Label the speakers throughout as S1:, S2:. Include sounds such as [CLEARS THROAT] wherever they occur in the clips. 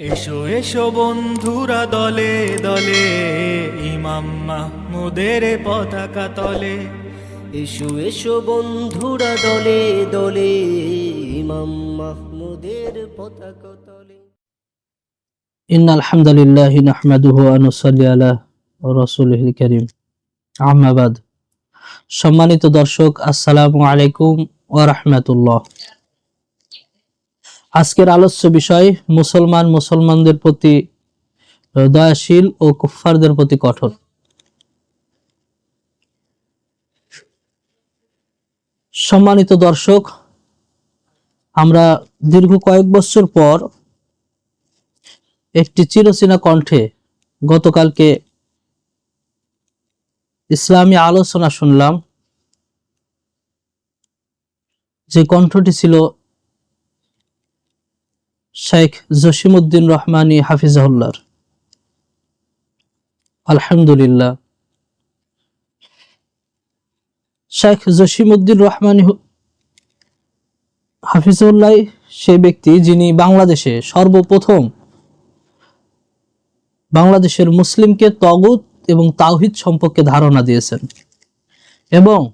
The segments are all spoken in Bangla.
S1: এসো এসো বন্ধুরা দলে দলে ইমাম মাহমুদের পতাকা তলে।
S2: এসো এসো বন্ধুরা দলে দলে ইমাম মাহমুদের পতাকা তলে।
S3: ইন আলহামদুলিল্লাহ নাহমাদুহু ওয়া নুসাল্লি আলা রাসূলিল কারীম। আম্মাবাদ সম্মানিত দর্শক আসসালামু আলাইকুম ওয়া রাহমাতুল্লাহ। আজকের আলোচ্য বিষয়, মুসলমান মুসলমানদের প্রতি দয়াশীল ও কুফফারদের প্রতি কঠোর। সম্মানিত দর্শক, আমরা দীর্ঘ কয়েক বছর পর একটি চিরচেনা কণ্ঠে গতকালকে ইসলামী আলোচনা শুনলাম। যে কণ্ঠটি ছিল শেখ জসিমউদ্দিন রহমানী হাফিজাহুল্লার। আলহামদুলিল্লাহ। শেখ জসিমউদ্দিন রহমানী হাফিজুল্লাহ সেই ব্যক্তি যিনি বাংলাদেশে সর্বপ্রথম বাংলাদেশের মুসলিমকে তগুত এবং তাওহিদ সম্পর্কে ধারণা দিয়েছেন এবং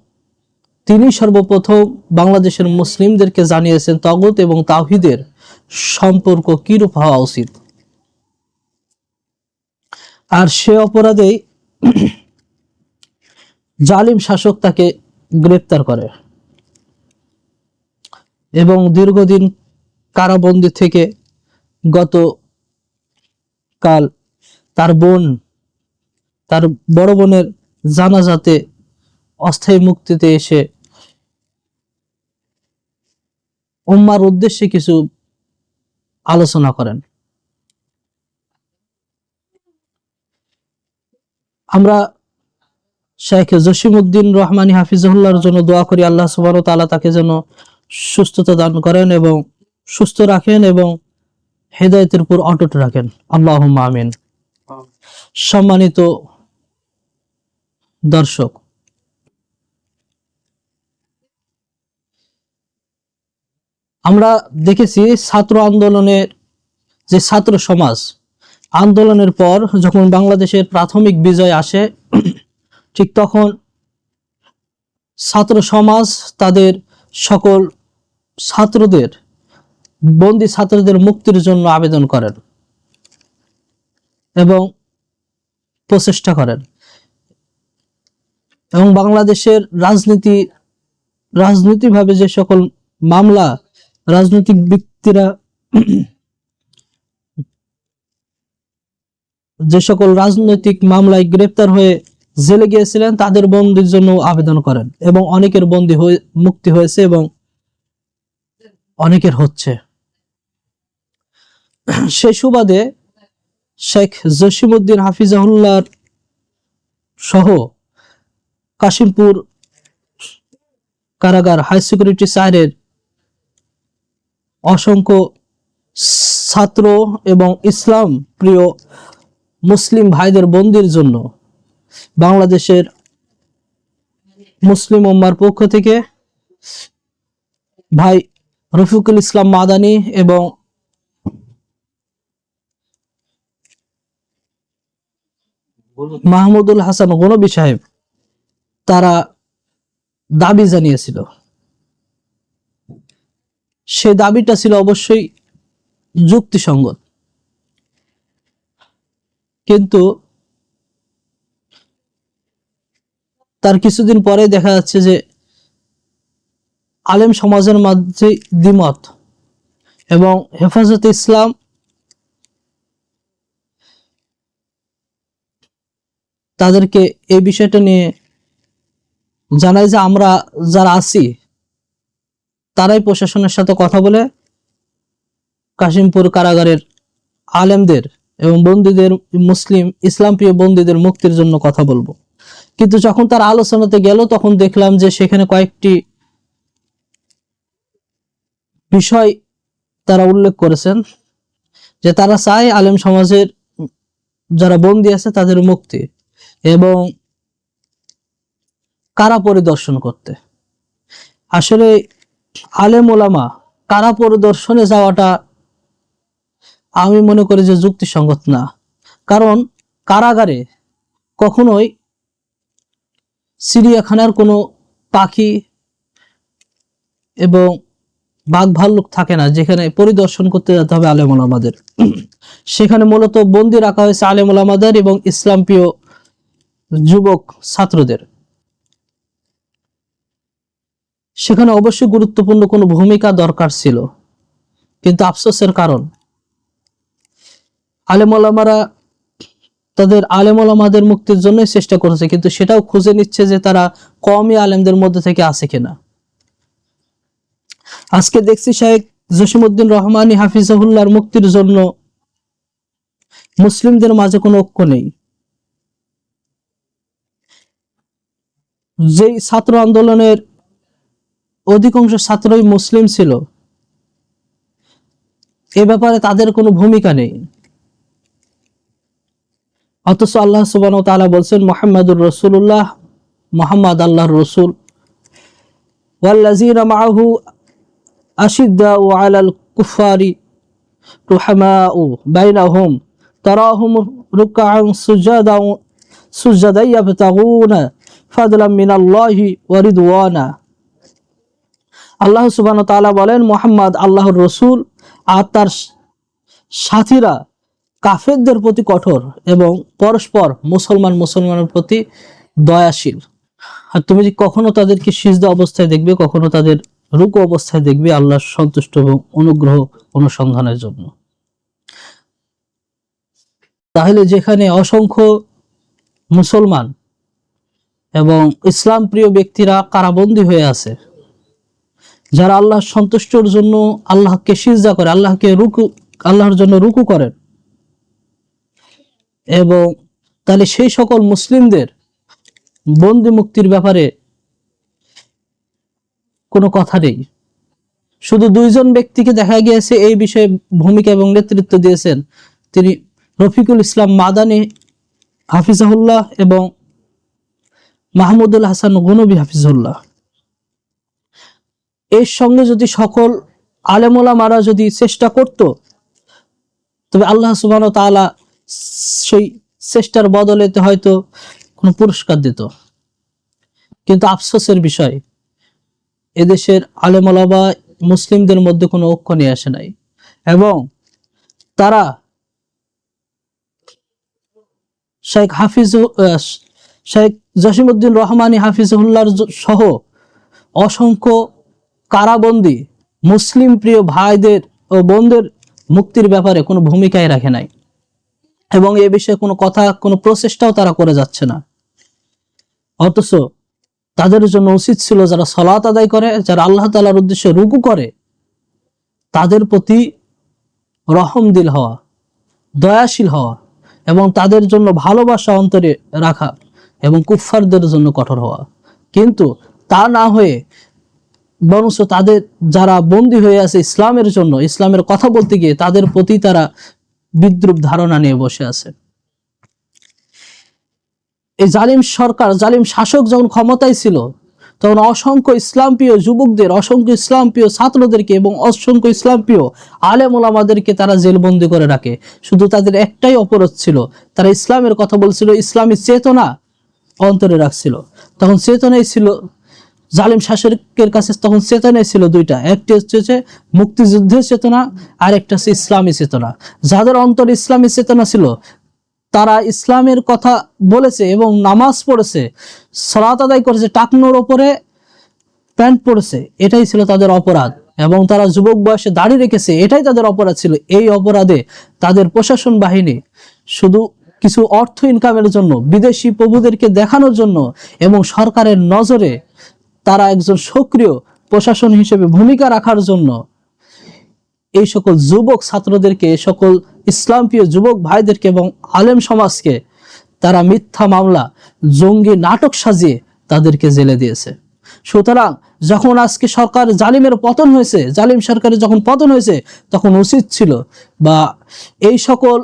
S3: তিনি সর্বপ্রথম বাংলাদেশের মুসলিমদেরকে জানিয়েছেন তগুত এবং তাওহিদের সম্পর্ক কিরূপ হওয়া উচিত? আর সে অপরাধেই [CLEARS THROAT] জালিম শাসক তাকে গ্রেপ্তার করে এবং দীর্ঘদিন কারাবন্দি থেকে গত কাল তার বোন, তার বড় বোনের জানাজাতে অস্থায়ী মুক্তিতে এসে উম্মার উদ্দেশ্যে কিছু আলোচনা করেন। আমরা শেখ জসিমউদ্দিন রহমানী হাফিজুল্লাহর জন্য দোয়া করি আল্লাহ সুবাহ তাআলা তাকে যেন সুস্থতা দান করেন এবং সুস্থ রাখেন এবং হেদায়তের উপর অটুট রাখেন। আল্লাহ আমিন। সম্মানিত দর্শক আমরা দেখেছি ছাত্র আন্দোলনের যে ছাত্র সমাজ, আন্দোলনের পর যখন বাংলাদেশের প্রাথমিক বিজয় আসে, ঠিক তখন ছাত্র সমাজ তাদের সকল ছাত্রদের, বন্দি ছাত্রদের মুক্তির জন্য আবেদন করেন এবং প্রচেষ্টা করেন। এবং বাংলাদেশের রাজনীতি রাজনৈতিকভাবে যে সকল মামলা রাজনৈতিক ব্যক্তিরা যে সকল রাজনৈতিক মামলায় গ্রেপ্তার হয়ে জেলে গিয়েছিলেন, তাদের বন্দির জন্য আবেদন করেন এবং অনেকের বন্দী হয়ে, মুক্তি হয়েছে এবং অনেকের হচ্ছে। সে সুবাদে শেখ জসিমউদ্দিন হাফিজাহুল্লার সহ কাশিমপুর কারাগার হাই সিকিউরিটি সাইরের অসংখ্য ছাত্র এবং ইসলাম প্রিয় মুসলিম ভাইদের বন্দির জন্য বাংলাদেশের মুসলিম উম্মার পক্ষ থেকে ভাই রফিকুল ইসলাম মাদানি এবং মাহমুদুল হাসান গনবী সাহেব, তারা দাবি জানিয়েছিল। সে দাবিটা ছিল অবশ্যই যুক্তিসঙ্গত। কিন্তু তার কিছুদিন পরে দেখা যাচ্ছে যে আলেম সমাজের মাঝে দ্বিমত এবং হেফাজতে ইসলাম তাদেরকে এই বিষয়টা নিয়ে জানাই যে আমরা যারা আছি তারাই প্রশাসনের সাথে কথা বলে কাশিমপুর কারাগারের আলেমদের এবং বন্দীদের মুসলিম ইসলাম প্রিয় বন্দীদের মুক্তির জন্য কথা বলব। কিন্তু যখন তার আলোচনাতে গেল, তখন দেখলাম যে সেখানে কয়েকটি বিষয় তারা উল্লেখ করেছেন, যে তারা চায় আলেম সমাজের যারা বন্দী আছে তাদের মুক্তি এবং কারা পরিদর্শন করতে। আসলে আলেম ওলামা কারা পরিদর্শনে যাওয়াটা আমি মনে করি যে যুক্তিসঙ্গত না। কারণ কারাগারে কখনোই চিড়িয়াখানার কোনো পাখি এবং বাঘ ভাল্লুক থাকে না, যেখানে পরিদর্শন করতে যেতে হবে আলেমুল আমাদের সেখানে মূলত বন্দি রাখা হয়েছে আলেমুল আমাদের এবং ইসলাম প্রিয় যুবক ছাত্রদের। সেখানে অবশ্যই গুরুত্বপূর্ণ কোনো ভূমিকা দরকার ছিল। কিন্তু আফসোসের কারণ। আলেমলামারা তাদের আলেমলামাদের মুক্তির জন্যই চেষ্টা করেছে, কিন্তু সেটাও খুঁজে নিচ্ছে যে তারা কমই আলেমদের মধ্যে থেকে আছে কিনা। আজকে দেখছি শেখ জসিমউদ্দিন রহমানী হাফিজাহুল্লাহর মুক্তির জন্য মুসলিমদের মাঝে কোনো ঐক্য নেই। যেই ছাত্র আন্দোলনের অধিকাংশ ছাত্রই মুসলিম ছিল। এ ব্যাপারে তাদের কোনো ভূমিকা নেই। অথচ আল্লাহ সুবান তাআলা বলছেন, মোহাম্মদুর রসুল্লাহ মোহাম্মদ আল্লাহর রসুল। ওয়াল্লাযীনা মাআহু আশিদ্দাউ আলাল কুফারি বাইনাহুম, তারাহুম রুকআন সুজাদাও সুজাদা ইয়াবতাগুনা ফাদলাম মিনাল্লাহি ওয়া রিদওয়ানা। আল্লাহ সুবহান তাআলা বলেন, মোহাম্মদ আল্লাহর রসুল আর তার সাথীরা কাফেরদের প্রতি কঠোর এবং পরস্পর মুসলমান মুসলমানের প্রতি দয়াশীল। আর তুমি কখনো তাদেরকে সিজদা অবস্থায় দেখবে, কখনো তাদের রুকু অবস্থায় দেখবে আল্লাহর সন্তুষ্ট এবং অনুগ্রহ অনুসন্ধানের জন্য। তাহলে যেখানে অসংখ্য মুসলমান এবং ইসলাম প্রিয় ব্যক্তিরা কারাবন্দী হয়ে আছে যারা আল্লাহ সন্তুষ্টর জন্য আল্লাহকে সিজদা করে, আল্লাহকে রুকু, আল্লাহর জন্য রুকু করেন এবং তাহলে সেই সকল মুসলিমদের বন্দি মুক্তির ব্যাপারে কোনো কথা নেই। শুধু দুইজন ব্যক্তিকে দেখা গিয়েছে এই বিষয়ে ভূমিকা এবং নেতৃত্ব দিয়েছেন। তিনি রফিকুল ইসলাম মাদানি, হাফিজাহুল্লাহ এবং মাহমুদুল হাসান গুনবী হাফিজুল্লাহ এর সঙ্গে যদি সকল আলেমোলামারা যদি চেষ্টা করত, তবে আল্লাহ সুবাহ তাআলা সেই চেষ্টার বদলেতে হয়তো কোনো পুরস্কার দিত। কিন্তু আফসোসের বিষয়, এদেশের আলেমলাবা মুসলিমদের মধ্যে কোনো ঐক্য নিয়ে আসে নাই এবং তারা শেখ হাফিজ শেখ জসিমউদ্দিন রহমানী হাফিজুল্লাহর সহ অসংখ্য কারাবন্দী মুসলিম প্রিয় ভাইদের ও বোনদের মুক্তির ব্যাপারে কোনো ভূমিকাই রাখে নাই। এবং এ বিষয়ে কোনো কথা, কোনো প্রচেষ্টাও তারা করে যাচ্ছে না। অথচ তাদের জন্য উচিত ছিল যারা সলাত আদায় করে, যারা আল্লাহ তালার উদ্দেশ্যে রুকু করে, তাদের প্রতি রহম দিল হওয়া, দয়াশীল হওয়া এবং তাদের জন্য ভালোবাসা অন্তরে রাখা এবং কুফফারদের জন্য কঠোর হওয়া। কিন্তু তা না হয়ে বরঞ্চ তাদের যারা বন্দী হয়ে আছে ইসলামের জন্য, ইসলামের কথা বলতে গিয়ে তাদের প্রতি তারা বিদ্রুপ ধারণা নিয়ে বসে আছে। এই জালিম সরকার, জালিম শাসক যখন ক্ষমতায় ছিল, তখন অসংখ্য ইসলামপ্রিয় যুবকদের, অসংখ্য ইসলামপ্রিয় ছাত্রদেরকে এবং অসংখ্য ইসলামপ্রিয় আলেম ওলামাদেরকে তারা জেলবন্দি করে রাখে। শুধু তাদের একটাই অপরাধ ছিল, তারা ইসলামের কথা বলছিল, ইসলামী চেতনা অন্তরে রাখছিল। তখন চেতনাই ছিল জালিম শাসকের কাছে তখন চেতনাই ছিল দুইটা। একটি হচ্ছে মুক্তিযুদ্ধের চেতনা আর একটা হচ্ছে ইসলামী চেতনা। যাদের অন্তর ইসলামী চেতনা ছিল, তারা ইসলামের কথা বলেছে এবং নামাজ পড়েছে, সলাত আদায় করেছে, টাকনোর ওপরে প্যান্ট পড়েছে, এটাই ছিল তাদের অপরাধ। এবং তারা যুবক বয়সে দাড়ি রেখেছে, এটাই তাদের অপরাধ ছিল। এই অপরাধে তাদের প্রশাসন বাহিনী শুধু কিছু অর্থ ইনকামের জন্য, বিদেশি প্রভুদেরকে দেখানোর জন্য এবং সরকারের নজরে তারা একজন সক্রিয় প্রশাসন হিসেবে ভূমিকা রাখার জন্য এই সকল যুবক ছাত্রদেরকে, সকল ইসলামপ্রিয় যুবক ভাইদেরকে এবং আলেম সমাজকে তারা মিথ্যা মামলা, জঙ্গি নাটক সাজিয়ে তাদেরকে জেলে দিয়েছে। সুতরাং যখন আজকে সরকার জালিমের পতন হয়েছে, জালিম সরকারের যখন পতন হয়েছে, তখন উচিত ছিল বা এই সকল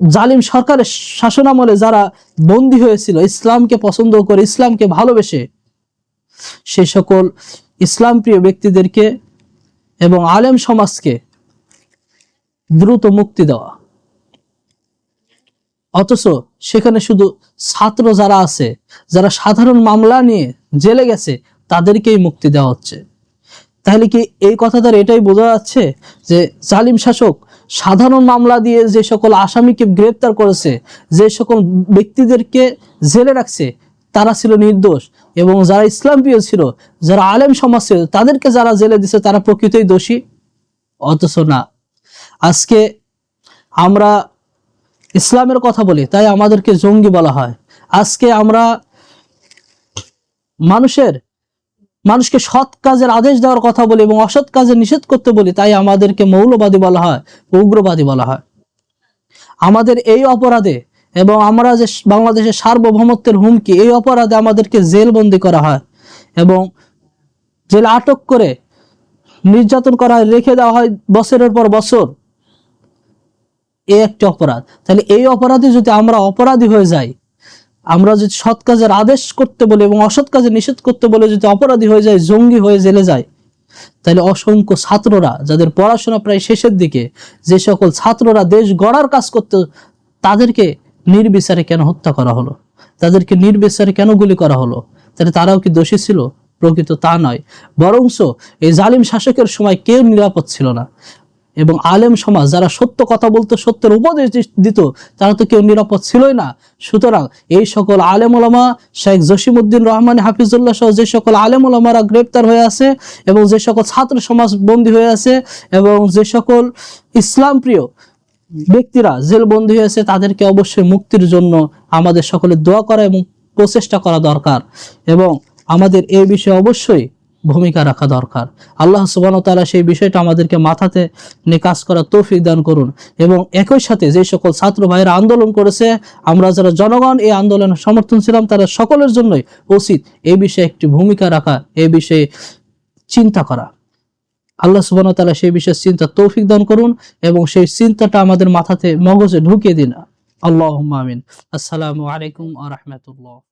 S3: জালিম সরকারের শাসনামলে যারা বন্দী হয়েছিল, ইসলামকে পছন্দ করে, ইসলামকে ভালোবেসে সেই সকল ইসলাম প্রিয় ব্যক্তিদেরকে এবং আলেম সমাজকে দ্রুত মুক্তি দেওয়া। অথচ সেখানে শুধু ছাত্র যারা আছে, যারা সাধারণ মামলা নিয়ে জেলে গেছে, তাদেরকেই মুক্তি দেওয়া হচ্ছে। তাহলে কি এই কথা দ্বারা এটাই বোঝা যাচ্ছে যে জালিম শাসক সাধারণ মামলা দিয়ে যে সকল আসামিকে গ্রেপ্তার করেছে, যে সকল ব্যক্তিদেরকে জেলে রাখছে, তারা ছিল নির্দোষ এবং যারা ইসলাম প্রিয় ছিল, যারা আলেম সমাজ ছিল, তাদেরকে যারা জেলে দিছে, তারা প্রকৃতই দোষী। অথচ না। আজকে আমরা ইসলামের কথা বলি, তাই আমাদেরকে জঙ্গি বলা হয়। আজকে আমরা মানুষের মানুষকে সৎ কাজের আদেশ দেওয়ার কথা বলি এবং অসৎ কাজে নিষেধ করতে বলি, তাই আমাদেরকে মৌলবাদী বলা হয়, উগ্রবাদী বলা হয়। আমাদের এই অপরাধে এবং আমরা যে বাংলাদেশের সার্বভৌমত্বের হুমকি, এই অপরাধে আমাদেরকে জেলবন্দি করা হয় এবং জেলে আটক করে নির্যাতন করা হয়, রেখে দেওয়া হয় বছরের পর বছর। এ একটি অপরাধ। তাহলে এই অপরাধে যদি আমরা অপরাধী হয়ে যাই আমরা যদি সৎ কাজের আদেশ করতে বলি এবং অসৎ কাজে নিষেধ করতে বলে, যদি অপরাধী হয়ে যায়, জঙ্গি হয়ে জেলে যায়, তাহলে অসংখ্য ছাত্ররা যাদের পড়াশোনা প্রায় শেষের দিকে, যে সকল ছাত্ররা দেশ গড়ার কাজ করতে, তাদেরকে নির্বিচারে কেন হত্যা করা হলো? তাদেরকে নির্বিচারে কেন গুলি করা হলো? তাহলে তারাও কি দোষী ছিল? প্রকৃত তা নয়। বরংস এই জালিম শাসকের সময় কেউ নিরাপদ ছিল না। এবং আলেম সমাজ, যারা সত্য কথা বলতো, সত্যের উপদেশ দিত, তারা তো কেউ নিরাপদ ছিলই না। সুতরাং এই সকল আলেম ওলামা শেখ জসিমউদ্দিন রহমান, হাফিজুল্লাহ সহ যে সকল আলেম ওলামারা গ্রেপ্তার হয়ে আছে এবং যে সকল ছাত্র সমাজ বন্দী হয়ে আছে এবং যে সকল ইসলাম প্রিয় ব্যক্তিরা জেলবন্দি হয়েছে তাদেরকে অবশ্যই মুক্তির জন্য আমাদের সকলে দোয়া করা এবং প্রচেষ্টা করা দরকার। এবং আমাদের এই বিষয়ে অবশ্যই ভূমিকা রাখা দরকার। আল্লাহ সুবান তাআলা সেই বিষয়টা আমাদেরকে মাথাতে নিয়ে কাজ করার তৌফিক দান করুন এবং একই সাথে যে সকল ছাত্র ভাইয়েরা আন্দোলন করেছে, আমরা যারা জনগণ এই আন্দোলনের সমর্থন ছিলাম, তারা সকলের জন্যই উচিত এই বিষয়ে একটি ভূমিকা রাখা, এই বিষয়ে চিন্তা করা। আল্লাহ সুবান তাআলা সেই বিষয়ে চিন্তা তৌফিক দান করুন এবং সেই চিন্তাটা আমাদের মাথাতে মগজে ঢুকিয়ে দিন। আল্লাহ আমিন। আসসালামু আলাইকুম আ রহমতুল্লাহ।